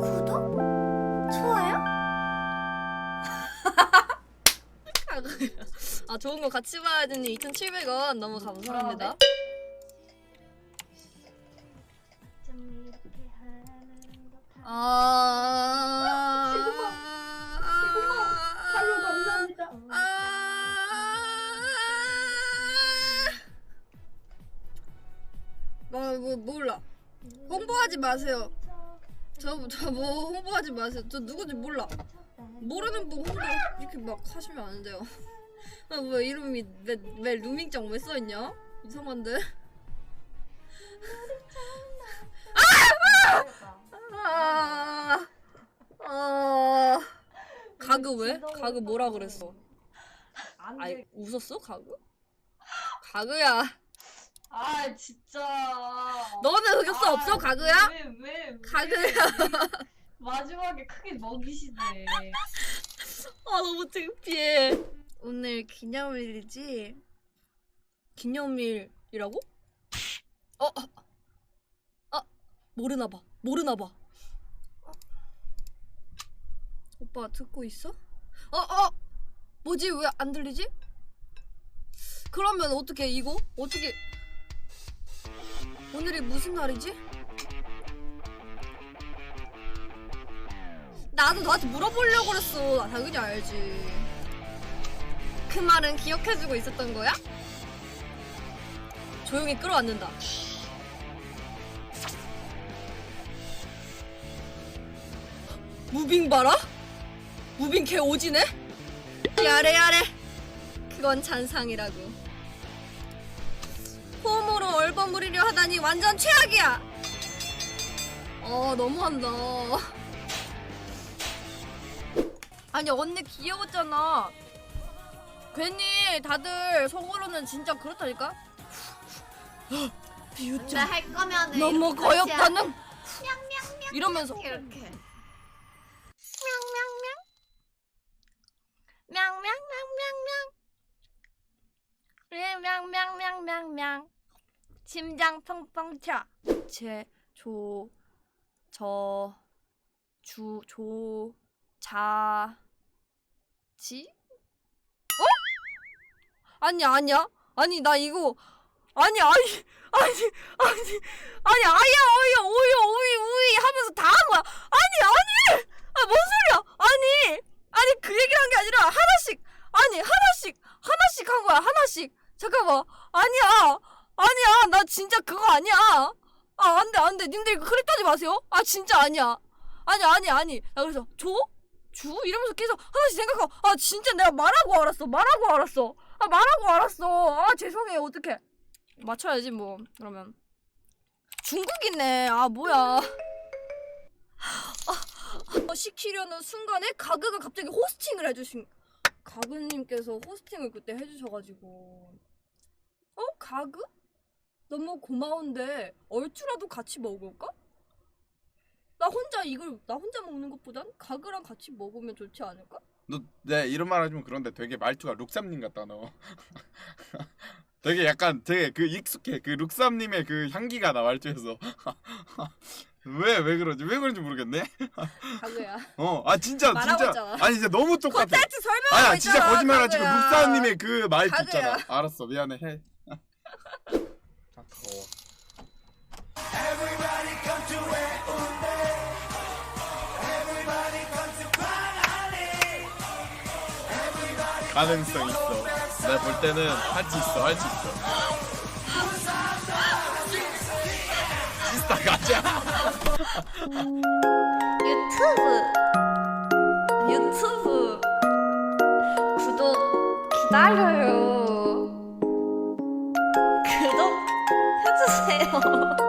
구독? 좋아요? 아 좋은 거 같이 봐야 되니 2,700원 너무 감사합니다. 아. 감사합니다. 나뭐 몰라. 홍보하지 마세요. 저 저 뭐 홍보하지 마세요. 저 누군지 몰라. 모르는 분 홍보 이렇게 막 하시면 안 돼요. 아, 왜 이름이 왜, 왜 루밍짱 왜 써있냐? 이상한데? 아, 아, 가그 왜? 가그 뭐라 그랬어? 안 아이 돼. 웃었어 가그? 가그야. 아 진짜. 너는 흑역사 아, 없어 가그야? 왜 왜? 왜 가그야. 마지막에 크게 먹이시네. 아 너무 창피해. 오늘 기념일이지? 기념일이라고? 어, 어, 아 모르나 봐. 모르나 봐. 어. 오빠 듣고 있어? 어, 어, 뭐지 왜 안 들리지? 그러면 어떻게 이거 어떻게? 오늘이 무슨 날이지? 나도 너한테 물어보려고 그랬어. 나 당연히 알지. 그 말은 기억해주고 있었던 거야? 조용히 끌어안는다. 무빙 봐라? 무빙 개 오지네? 야래 야래. 그건 잔상이라고. 홈으로 얼버무리려 하다니 완전 최악이야. 어 너무한다. 아니 언니 귀여웠잖아. 괜히 다들 속으로는 진짜 그렇다니까. 근데 비웃자. 할 거면은 너무 이렇게 거엽다는. 이러면서 이렇게. 명명명명명. 그래 명명명명명. 심장 펑펑 쳐. 제, 조, 저, 주, 조, 자, 지? 어? 아니, 아니야. 아니, 나 이거, 아니, 아니, 아니, 아니, 아니, 아야, 어야, 오야, 오이, 우이 하면서 다 한 거야. 아니, 아니! 아, 뭔 소리야? 아니, 아니, 그 얘기를 한 게 아니라 하나씩, 아니, 하나씩, 하나씩 한 거야, 하나씩. 잠깐만. 아니야. 아니야. 나 진짜 그거 아니야. 아, 안 돼, 안 돼. 님들 따지 마세요. 아, 진짜 아니야. 아니, 아니, 아니. 나 그래서, 조? 주? 이러면서 계속 하나씩 생각하고, 아, 진짜 내가 말하고 알았어. 말하고 알았어. 아, 말하고 알았어. 아, 죄송해요. 어떡해. 맞춰야지, 뭐. 그러면. 중국이네. 아, 뭐야. 아, 시키려는 순간에 가그가 갑자기 호스팅을 해주신, 가그님께서 호스팅을 그때 해주셔가지고. 어? 가그? 너무 고마운데 얼추라도 같이 먹을까? 나 혼자 이걸 나 혼자 먹는 것보단 가그랑 같이 먹으면 좋지 않을까? 너, 네 이런 말 하시면 그런데 되게 말투가 룩삼님 같다 너. 되게 약간 되게 그 익숙해 그 룩삼님의 그 향기가 나 말투에서. 왜 왜 그러지 왜 그런지 모르겠네. 가그야. 어 아 진짜 말하고 진짜 있잖아. 아니 진짜 너무 똑같아. 콘텐츠 설명하고 아니야 진짜 있잖아, 거짓말 하지 그 가그야. 룩삼님의 그 말투 가그야. 있잖아. 알았어 미안해 해. 아 더워. 가능성 있어. 내가 볼 때는 할 수 있어, 할 수 있어. 시스타 가자. 유튜브 유튜브 구독 기다려요. 어.